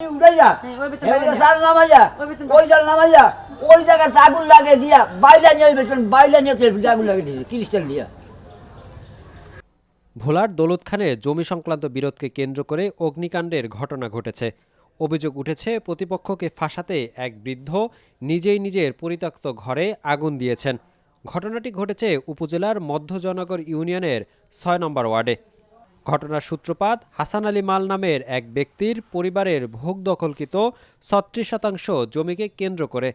হ্যাঁ, ওই বেতন এবারে বাইরে সার নামাইয়া ওই ওই জাল নামাইয়া ওই জায়গায় আগুন লাগে দিয়া বাইলা নিয়ে বেতন বাইলা নিয়ে আগুন লাগে দিয়েছে ক্রিস্টাল দিয়া। ভোলার দৌলত খানে জমি সংক্রান্ত বিরোধকে কেন্দ্র করে অগ্নিকাণ্ডের ঘটনা ঘটেছে। অভিযোগ উঠেছে প্রতিপক্ষকে ফাঁসাতে এক বৃদ্ধ নিজেই নিজের পরিত্যক্ত ঘরে আগুন দিয়েছেন। ঘটনাটি ঘটেছে উপজেলার মধ্যজনগর ইউনিয়নের ছয় নম্বর ওয়ার্ডে। ঘটনার সূত্রপাত হাসান আলী মাল নামের এক ব্যক্তির পরিবারের ভোগ দখলকৃত ছত্রিশ শতাংশ জমিকে কেন্দ্র করে।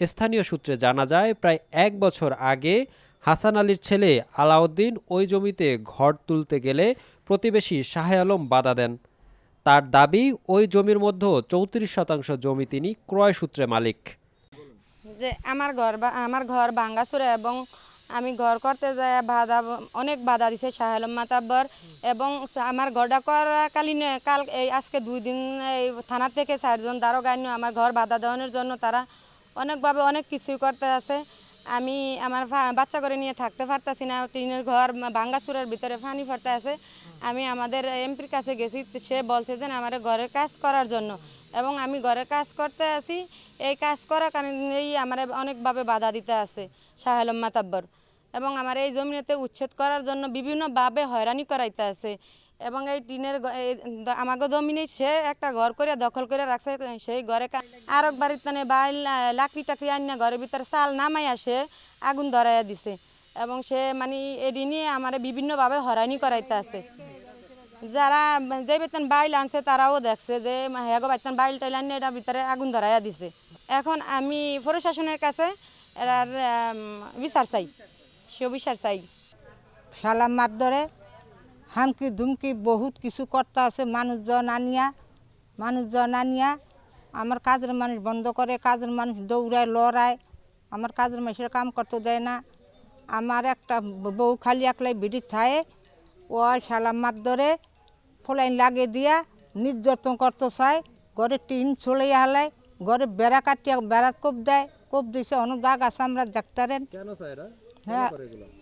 স্থানীয় সূত্রে জানা যায়, প্রায় এক বছর আগে হাসান আলীর ছেলে আলাউদ্দিন ওই জমিতে ঘর তুলতে গেলে প্রতিবেশী শাহে আলম বাধা দেন। তার দাবি, ওই জমির মধ্যে চৌত্রিশ শতাংশ জমি তিনি ক্রয় সূত্রে মালিক। যে আমার ঘর আমার ঘর ভাঙ্গাচুরা এবং আমি ঘর করতে যাই, বাধা অনেক বাধা দিছে শাহেলম মাতাব্বর এবং আমার ঘরটা করাকালীন, কাল এই আজকে দুই দিন এই থানা থেকে চারজন দারোগা আমার ঘর বাধা দেওয়ানোর জন্য তারা অনেকভাবে অনেক কিছুই করতে আছে। আমি আমার বাচ্চা করে নিয়ে থাকতে পারতাছি না, টিনের ঘর ভাঙ্গাচুরের ভিতরে পানি পড়তে আছে। আমি আমাদের এমপির কাছে গেছি, সে বলছে যে আমার ঘরের কাজ করার জন্য। এবং আমি ঘরের কাজ করতে আছি এই কাজ করার কারণেই আমার অনেকভাবে বাধা দিতে আছে শাহ আলম মাতাব্বর। এবং আমার এই জমিনেতে উচ্ছেদ করার জন্য বিভিন্নভাবে হয়রানি করাইতে আছে এবং এই টিনের আমাকে জমিনে সে একটা ঘর করে দখল করে রাখছে, সেই ঘরে আর এক বাড়ির তানে বা লাকড়ি টাকড়ি আনিয়া ঘরের ভিতরে চাল নামাই আসে আগুন ধরাইয়া দিছে। এবং সে মানে এডি নিয়ে আমার বিভিন্নভাবে হয়রানি করাইতে আছে যারা যে বেতন বাইল আনছে তারাও দেখছে যে হেগো বেতন বাইল টাইল আনিয়ে এটা ভিতরে আগুন ধরাইয়া দিছে। এখন আমি প্রশাসনের কাছে আম, বিচার চাই সে বিচার চাই। সালাম মারধরে হামকি ধুমকি বহুত কিছু করতে আছে মানুষজন আনিয়া মানুষজন আনিয়া আমার কাজের মানুষ বন্ধ করে কাজের মানুষ দৌড়ায় লড়ায় আমার কাজের মানুষের কাম করতে দেয় না। আমার একটা বউ খালি একলাই বিড়ি থায়ে ও সালাম মারধরে ফলাইন লাগে দিয়া নির্যাতন করতে চায় ঘরে টিন চলে হালায় ঘরে বেড়া কাটিয়া বেড়া কোপ দেয় কোপ দিছে অনেক দাগ আছে আমরা ডাক্তারের। হ্যাঁ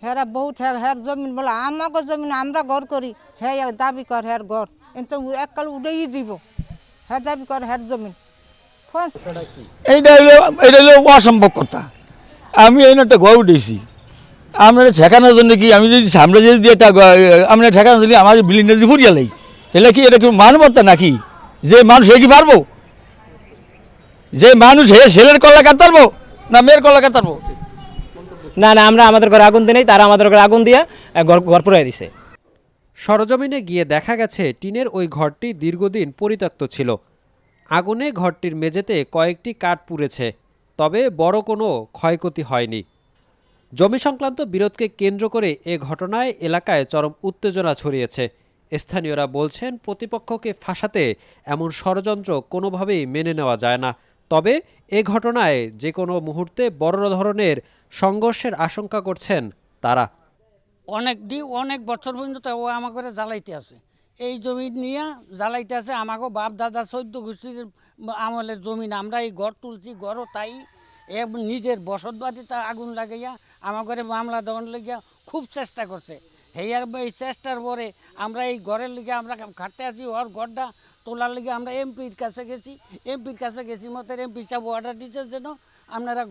হেরা বহুত হ্যাঁ হ্যার জমিন বলে আমাকে জমিন আমরা ঘর করি হ্যাঁ দাবি কর হ্যার ঘর। কিন্তু এককাল উড়েই দিব হ্যাঁ দাবি কর হ্যার জমিন। এইটা হইল এটা হইল অসম্ভব কথা। আমি এই একটা ঘর উঠেছি। আমরা ঠেকানোর জন্য কি আমি যদি সামনে যদি একটা আমরা ঠেকানোর জন্য আমার বিল্ডিংটা যদি ফুরিয়ে লাই তাহলে কি এটা কি মানবতা নাকি? যে মানুষ হে কি পারব? যে মানুষ হে ছেলের কলা কাটতারবো না মেয়ের কলা কাটতারবো না না আমরা আমাদের ঘরে আগুন দিই নাই তারা আমাদের ঘরে আগুন দিয়া ঘর ঘর পুরাই দিছে। সরজমিনে গিয়ে দেখা গেছে টিনের ওই ঘরটি দীর্ঘদিন পরিত্যক্ত ছিল। আগুনে ঘরটির মেঝেতে কয়েকটি কাঠ পুড়েছে তবে বড় কোনো ক্ষয়ক্ষতি হয়নি। জমি সংক্রান্ত বিরোধকে কেন্দ্র করে এ ঘটনায় এলাকায় চরম উত্তেজনা ছড়িয়েছে। স্থানীয়রা বলছেন, প্রতিপক্ষকে ফাঁসাতে এমন ষড়যন্ত্র কোনোভাবেই মেনে নেওয়া যায় না। তবে এ ঘটনায় যে কোনো মুহূর্তে বড় ধরনের সংঘর্ষের আশঙ্কা করছেন তারা। অনেক দি, অনেক বছর পর্যন্ত ও আমার করে জ্বালাইতে আছে। এই জমি নিয়ে জ্বালাইতে আছে, আমাকে বাপ, দাদা, চৈদ্দ গোষ্ঠীর আমলের জমিন, আমরা এই ঘর তুলছি, ঘরও তাই। নিজের বসত বাড়িতে আগুন লাগাইয়া, আমার ঘরে মামলা দেওয়ার লেগিয়া খুব চেষ্টা করছে। হেয়ার এই চেষ্টার পরে আমরা এই ঘরের লিগে আমরা খাটতে আছি ওর ঘরটা তোলার লিগে আমরা এমপির কাছে গেছি। এমপির কাছে গেছি মতো এমপি সাহেব অর্ডার দিচ্ছে যেন আপনারা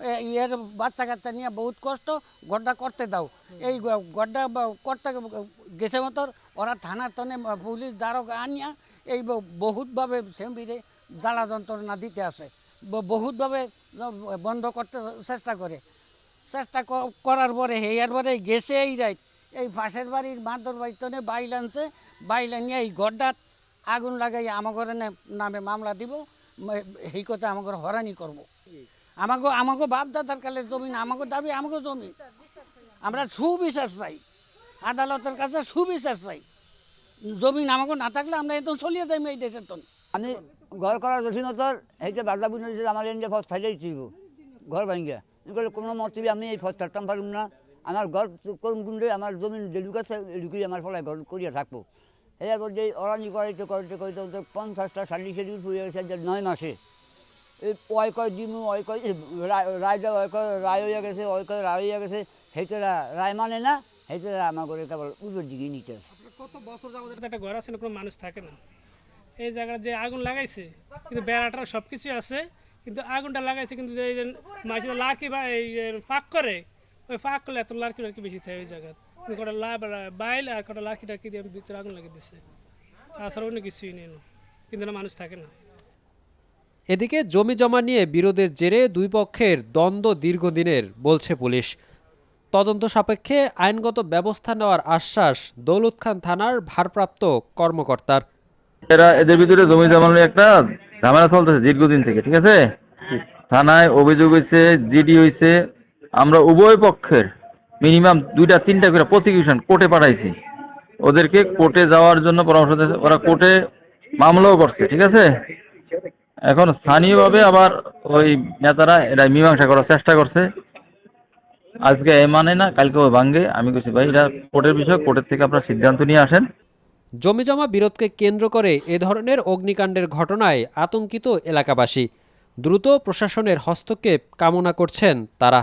এ, ইয়ের বাচ্চা কাচ্চা নিয়ে বহুত কষ্ট ঘরটা করতে দাও। এই গ- ঘরটা করতে গেছে মতো ওরা থানার তনে পুলিশ দারোগা আনিয়া এই বহুতভাবে সেম্পিরে জ্বালা যন্ত্রণা দিতে আসে। বহুতভাবে বন্ধ করতে চেষ্টা করে। চেষ্টা করার পরে হেয়ার পরে গেছে এই রাত এই পাশের বাড়ির মাদর বাড়িতে বাইল আনছে, বাইল আনিয়ে এই ঘরটা আগুন লাগাই আমার ঘরে নামে মামলা দিব এই কথা আমাকে হরানি করব। আমাকে আমাকে বাপ দাদার কালের জমিন আমাকে দাবি আমাকে জমি। আমরা সুবিশ্বাস চাই, আদালতের কাছে সুবিশ্বাস চাই। জমিন আমাকে না থাকলে আমরা এত চলিয়ে যাই এই দেশের তো আমি ঘর করার দক্ষিণতর এইটা বাদলা বুঝে আমার এনে ফস থাইলেই ছিল, ঘর ভাঙ্গিয়া কোনো মতবি আমি এই ফস থাকতাম পারুম না। আমার ঘর কোন গুন্ডে আমার জমিন ডেলুক আছে ঢুকিয়ে আমার ফলায় ঘর করিয়া থাকব। এরপর যে অরানি করাইতে করাইতে করাইতে তো পঞ্চাশটা ষাটটি শেডিউল ফুরিয়ে গেছে যে নয় মাসে। এই ওয় কয় দিমু ওয় কয় রায়টা ওয় কয় রায় হইয়া গেছে ওয় কয় রায় হইয়া গেছে সেইটা রায় মানে না সেইটা আমার ঘরে কেবল উজোর দিকে নিতে আছে কত বছর যাবত একটা ঘর আছে না কোনো মানুষ থাকে না। এই জায়গায় যে আগুন লাগাইছে, কিন্তু বেড়াটা সব কিছু আছে, কিন্তু আগুনটা লাগাইছে, কিন্তু যে মাঝে লাকি বা এই ফাঁক করে ওই ফাঁক করলে এত লাকি লাকি বেশি থাকে ওই জায়গায়। কটা লা বাইল আর কটা লাকি টাকি দিয়ে ভিতরে আগুন লাগিয়ে দিছে। তাছাড়া অন্য কিছুই নেই। না। কিন্তু না মানুষ থাকে না। এদিকে জমি জমা নিয়ে বিরোধের জেরে দুই পক্ষের দ্বন্দ্ব দীর্ঘদিনের বলছে পুলিশ। তদন্ত সাপেক্ষে আইনগত ব্যবস্থা নেওয়ার আশ্বাস দৌলত খান থানার ভারপ্রাপ্ত কর্মকর্তার। এরা এদের ভিতরে জমি জমা নিয়ে একটা ঝামেলা চলতেছে দীর্ঘদিন থেকে ঠিক আছে? থানায় অভিযোগ হয়েছে জিডি হয়েছে আমরা উভয় পক্ষের মিনিমাম দুইটা, তিনটা করে প্রসিকিউশন কোর্টে পাঠাইছি। ওদেরকে কোর্টে যাওয়ার জন্য পরামর্শ দিয়েছে। ওরা কোর্টে মামলাও করছে, ঠিক আছে? এখন স্থানীয়ভাবে আবার ওই নেতারা এরা মীমাংসা করার চেষ্টা করছে। আজকে এ মানে না, কালকে ওই ভাঙ্গে। আমি বলছি ভাই, এটা কোর্টের বিষয় কোর্টের থেকে আপনারা সিদ্ধান্ত নিয়ে আসেন। জমিজমা বিরোধকে কেন্দ্র করে এ ধরনের অগ্নিকাণ্ডের ঘটনায় আতঙ্কিত এলাকাবাসী। দ্রুত প্রশাসনের হস্তক্ষেপ কামনা করছেন তারা।